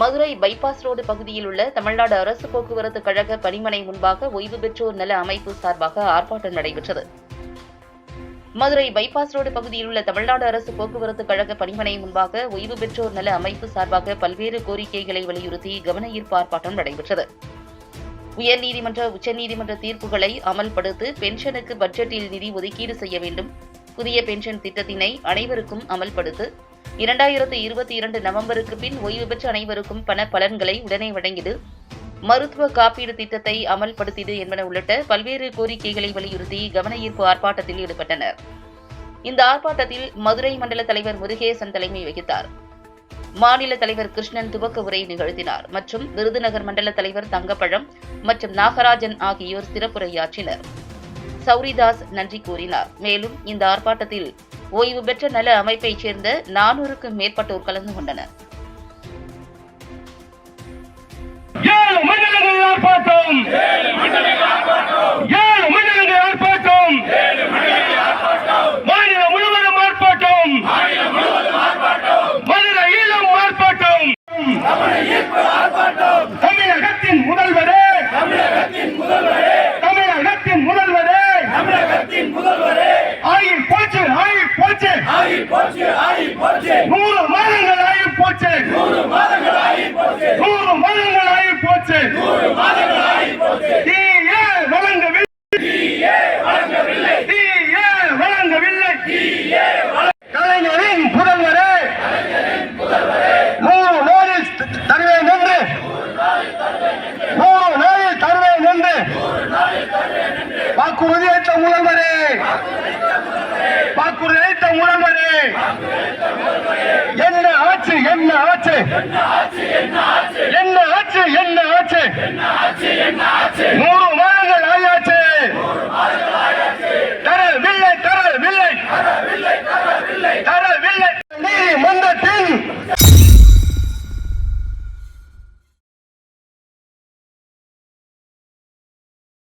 Madurai bypass road பகுதியில் உள்ள தமிழ்நாடு அரசு போக்குவரத்து கழக பணிமனை முன்பாக ஓய்வு பெற்றோர் நல அமைப்பு சார்பாக ஆர்ப்பாட்டம் நடைபெற்றது. மதுரை பைபாஸ் ரோடு பகுதியில் உள்ள தமிழ்நாடு அரசு போக்குவரத்து கழக பணிமனை முன்பாக ஓய்வு பெற்றோர் நல அமைப்பு சார்பாக பல்வேறு கோரிக்கைகளை வலியுறுத்தி கவன ஈர்ப்பு ஆர்ப்பாட்டம் நடைபெற்றது. உயர்நீதிமன்ற உச்சநீதிமன்ற தீர்ப்புகளை அமல்படுத்தி பென்ஷனுக்கு பட்ஜெட்டில் நிதி ஒதுக்கீடு செய்ய வேண்டும். புதிய பென்ஷன் திட்டத்தினை அனைவருக்கும் அமல்படுத்து இரண்டாயிரத்து இருபத்தி இரண்டு நவம்பருக்கு பின் ஓய்வு பெற்ற அனைவருக்கும் பண பலன்களை உடனே வழங்கிடு மருத்துவ காப்பீடு திட்டத்தை அமல்படுத்தியது என்பன உள்ளிட்ட பல்வேறு கோரிக்கைகளை வலியுறுத்தி கவன ஈர்ப்பு ஆர்ப்பாட்டத்தில் ஈடுபட்டனர். இந்த ஆர்ப்பாட்டத்தில் மதுரை மண்டல தலைவர் முருகேசன் தலைமை வகித்தார். மாநில தலைவர் கிருஷ்ணன் துவக்க உரை நிகழ்த்தினார் மற்றும் விருதுநகர் மண்டல தலைவர் தங்கப்பழம் மற்றும் நாகராஜன் ஆகியோர் சிறப்புரையாற்றினர். சௌரிதாஸ் நன்றி கூறினார். மேலும் இந்த ஆர்ப்பாட்டத்தில் ஓய்வு பெற்ற நல அமைப்பைச் சேர்ந்த நானூறுக்கும் மேற்பட்டோர் கலந்து கொண்டனர். ஏழு மண்டலங்கள் ஆர்ப்பாட்டம் ஏழு மண்டலங்கள் ஆர்ப்பாட்டம் மாநிலம் முழுவதும் ஆர்ப்பாட்டம் மதுரை ஈழம் ஆர்ப்பாட்டம் தமிழகத்தின் முதல்வரே தமிழகத்தின் முதல்வரே ஆயில் போச்சு ஆயில் போச்சு நூறு மாதங்கள் ஆயில் போச்சு. நூறு மாதங்கள் ஆயில் போச்சு. தீயே வழங்கவில்லை. தீயே வழங்கவில்லை. கலைஞரின் புதல்வரே. நூறு நாளில் தருவேன் என்று. நூறு நாளில் தருவேன் என்று. வாக்குறுதி அளித்த முதல்வரே. வாக்குறுதி அளித்த முதல்வரே. என்ன ஆச்சு என்ன ஆச்சு? என்ன ஆச்சு என்ன ஆச்சு?